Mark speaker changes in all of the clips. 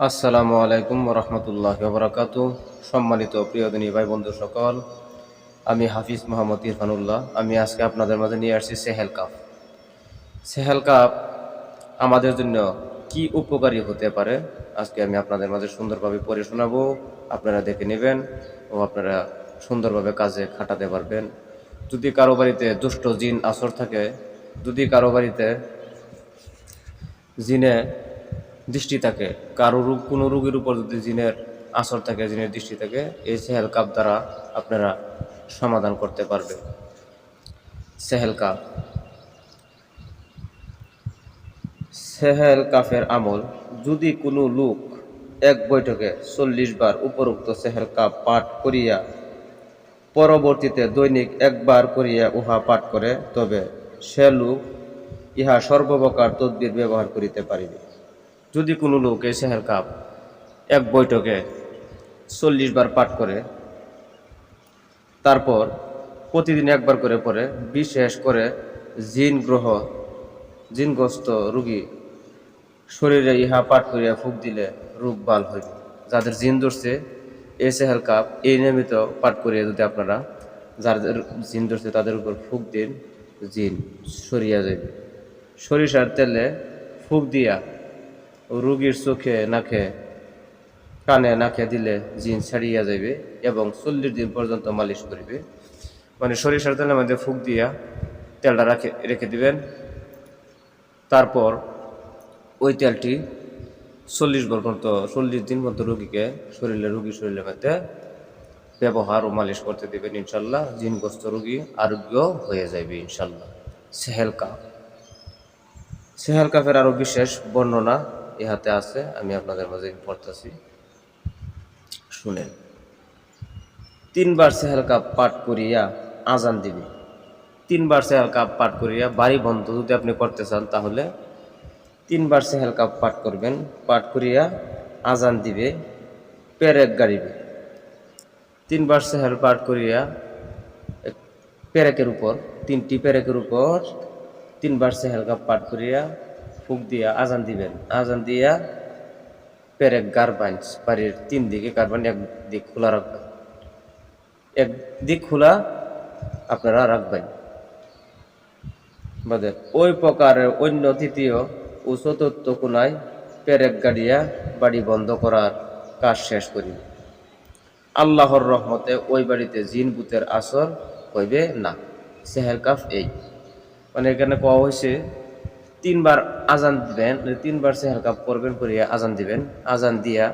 Speaker 1: আসসালামু আলাইকুম রহমতুল্লাহ বরাকাতু সম্মানিত প্রিয় দিনী ভাই, বন্ধু সকল, আমি হাফিজ মোহাম্মদ ইরফানুল্লাহ। আমি আজকে আপনাদের মাঝে নিয়ে আসছি সেহেল কাপ। সেহেল কাপ আমাদের জন্য কি উপকারী হতে পারে আজকে আমি আপনাদের মাঝে সুন্দরভাবে পড়ে শোনাবো। আপনারা দেখে নেবেন ও আপনারা সুন্দরভাবে কাজে খাটাতে পারবেন। যদি কারও বাড়িতে দুষ্ট জিন আসর থাকে, যদি কারও বাড়িতে জিনে দৃষ্টি থাকে। কারও রোগ, কোনো রোগীর উপর যদি জিনের আসর থাকে, জিনের দৃষ্টি থাকে, এই সেহেল কাপ দ্বারা আপনারা সমাধান করতে পারবে। সেহেল কাপ। সেহেল কাফের আমল, যদি কোনো লোক এক বৈঠকে চল্লিশ বার উপরোক্ত সেহেল কাপ পাঠ করিয়া পরবর্তীতে দৈনিক একবার করিয়া উহা পাঠ করে, তবে সে লোক ইহা সর্বপ্রকার তদ্বির ব্যবহার করিতে পারিবে। যদি কোনো লোক এই সেহের কাপ এক বৈঠকে চল্লিশ বার পাঠ করে, তারপর প্রতিদিন একবার করে পরে বিশেষ করে জিন গ্রহ, জিনগ্রস্ত রুগী, শরীরে ইহা পাঠ করিয়া ফুক দিলে রোগ বাল হইবে। যাদের জিন ধরছে, এই সেহেল কাপ এই নিয়মিত পাঠ করিয়া যদি আপনারা যাদের জিন ধরছে তাদের উপর ফুক দিন, জিন সরিয়া যাবে সরিষার তেলে ফুক দিয়া রুগীর চোখে, নাকে, কানে, নাকে দিলে জিন ছাড়িয়া যাইবে এবং চল্লিশ দিন পর্যন্ত মালিশ করিবে। মানে সরিষার তেলের মধ্যে ফুক দিয়া তেলটা রাখে, রেখে দিবেন। তারপর ওই তেলটি চল্লিশ বার পর্যন্ত, চল্লিশ দিন পর্যন্ত রুগীকে শরীরে রুগীর শরীরের মধ্যে ব্যবহার ও মালিশ করতে দিবেন ইনশাল্লাহ। জিনগ্রস্ত রুগী আরোগ্য হয়ে যাবে ইনশাল্লাহ। সেহেল কাপ সেহেল কাপের আরও বিশেষ বর্ণনা ইহাতে আছে, আমি আপনাদের মাঝে পড়তেছি। শুনেন, তিনবার সেহেল কাপ পাঠ করিয়া আজান দিবে। তিনবার সেহেল কাপ পাঠ করিয়া বাড়ি বন্ধ, যদি আপনি করতে চান তাহলে তিনবার সেহেল কাপ পাঠ করবেন, পাঠ করিয়া আজান দিবে পেরেক গাড়িবে। তিনবার সেহেল পাঠ করিয়া পেরেকের উপর, তিনটি পেরেকের উপর তিনবার সেহেল কাপ পাঠ করিয়া ফুক দিয়া আজান দিবেন। আজান দিয়া পেরেক গারবান বাড়ির তিন দিকে গারবান এক খোলা রাখবেন। এক দিক খোলা আপনারা রাখবেন। বাদে ওই প্রকারের অন্য তৃতীয় ও চতুর্থ কোনায় পেরেক গাড়িয়া বাড়ি বন্ধ করার কাজ শেষ করিবে আল্লাহর রহমতে ওই বাড়িতে জিন বুতের আসর হইবে না। সেহের কাফ এই। মানে এখানে কওয়া হয়েছে তিনবার আজান দিবেন মানে তিনবার সেহের কাপ করবেন করিয়া আজান দিবেন। আজান দিয়া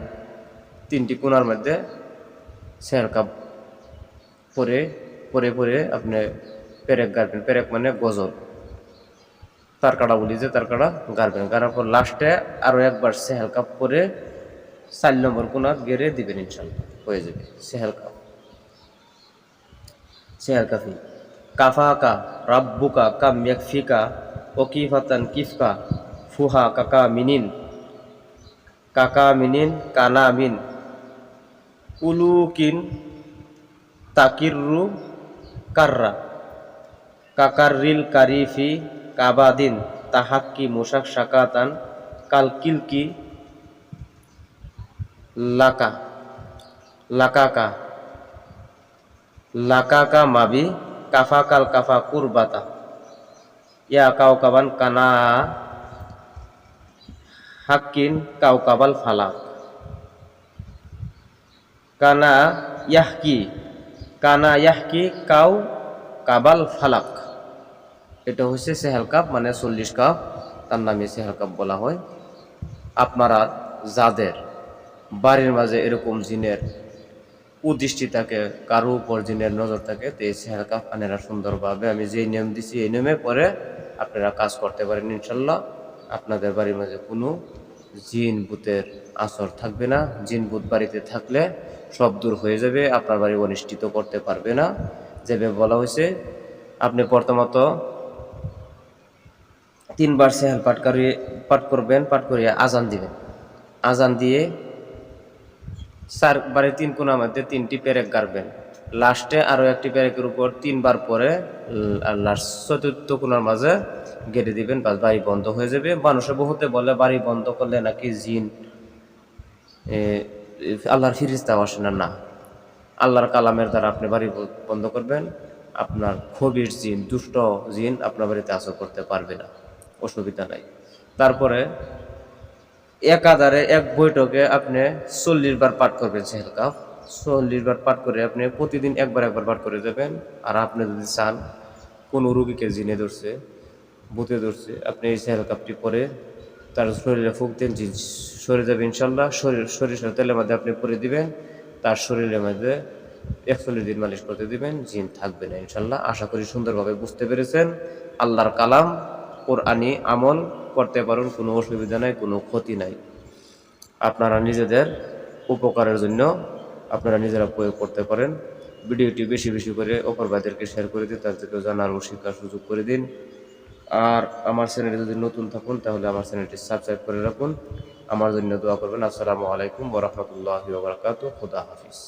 Speaker 1: তিনটি কোনার মধ্যে সেহের কাপ পরে পরে পরে আপনি পেরেক গাড়বেন। পেরেক মানে গজল। তার কাটা বলি যে তার কাটা গাড়বেন। গাড়ার পর লাস্টে আরও একবার সেহেল কাপ পরে চার নম্বর কোনাত গেড়ে দিবেন ইনশাল্লাহ হয়ে যাবে সেহেল কাপ। সেহেল কাফি কাফাকা, রাব্বুকা, কাম ইয়াকফিকা Okifatan kifka Fuha kaka minin. Kaka minin kana min. Ulukin Takirru Karra. Kakarril karifi Kabadin Tahakki musak syakatan Kalkilki Laka. Lakaka. Lakaka mabi kafakal kafakur bata ইয়া কাউকাবান কানা হাক্কিন কাউকাবাল ফালাক কানা ইয়াহকি কানা ইয়াহকি কাউ কাবাল ফালাক। এটা হচ্ছে সেহেল কাপ মানে চল্লিশ কাপ, তার নামে সেহেল কাপ বলা হয়। আপনারা যাদের বাড়ির মাঝে এরকম জিনের কুদৃষ্টি থাকে, কারও উপর জিনের নজর থাকে, তো এই সেহেল কাপ আনেরা সুন্দরভাবে আমি যেই নিয়ম দিছি, এই নিয়মে পরে আপনারা কাজ করতে পারেন, ইনশাল্লাহ। আপনাদের বাড়ির মাঝে কোনো জিন ভূতের আসর থাকবে না। জিন ভূত বাড়িতে থাকলে সব দূর হয়ে যাবে, আপনার বাড়ি অনিষ্ঠিত করতে পারবে না। যেভাবে বলা হয়েছে, আপনি প্রথমত তিনবার সেহেল পাঠ করিয়ে, পাঠ করবেন, পাঠ করিয়ে আজান দিবেন। আজান দিয়ে চার বারে তিন কোনার মধ্যে তিনটি পেরেক গাড়বেন। লাস্টে আরও একটি পেরেকের উপর তিনবার পরে লাস্ট চতুর্থ কোনার মাঝে গেড়ে দিবেন, বাস বাড়ি বন্ধ হয়ে যাবে। মানুষে বহুতে বলে, বাড়ি বন্ধ করলে নাকি জিন আল্লাহর ফিরিস্তাও আসে না না। আল্লাহর কালামের দ্বারা আপনি বাড়ি বন্ধ করবেন। আপনার খবির জিন, দুষ্ট জিন আপনার বাড়িতে আসর করতে পারবে না। অসুবিধা নাই। তারপরে একাধারে এক বৈঠকে আপনি চল্লিশ বার পাঠ করবেন সেহেল কাপ। চল্লিশ বার পাঠ করে আপনি প্রতিদিন একবার একবার পাঠ করে দেবেন আর আপনি যদি চান, কোনো রুগীকে জিনে ধরছে, বুতে ধরছে, আপনি এই সেহেল কাপটি পরে তার শরীরে ফুক দেন জিন সরে যাবে ইনশাল্লাহ। শরীর, সরিষার তেলের মধ্যে আপনি পরে দিবেন, তার শরীরের মধ্যে একচল্লিশ দিন মালিশ করতে দিবেন, জিন থাকবে না ইনশাল্লাহ। আশা করি সুন্দরভাবে বুঝতে পেরেছেন। আল্লাহর কালাম কোরআনি আমল। করতে পারুন, কোনো অসুবিধা নাই, কোনো ক্ষতি নাই। আপনারা নিজেদের উপকারের জন্য আপনারা নিজেরা প্রয়োগ করতে পারেন। ভিডিওটি বেশি বেশি করে অপর ভাইদেরকে শেয়ার করে দিন তাদেরকে জানার ও শিক্ষার সুযোগ করে দিন। আর আমার চ্যানেলে যদি নতুন থাকুন, তাহলে আমার চ্যানেলটি সাবস্ক্রাইব করে রাখুন। আমার জন্য দোয়া করবেন। আসসালামু আলাইকুম ওরহমতুল্লাহি ওবরাকাতু খুদা হাফিজ।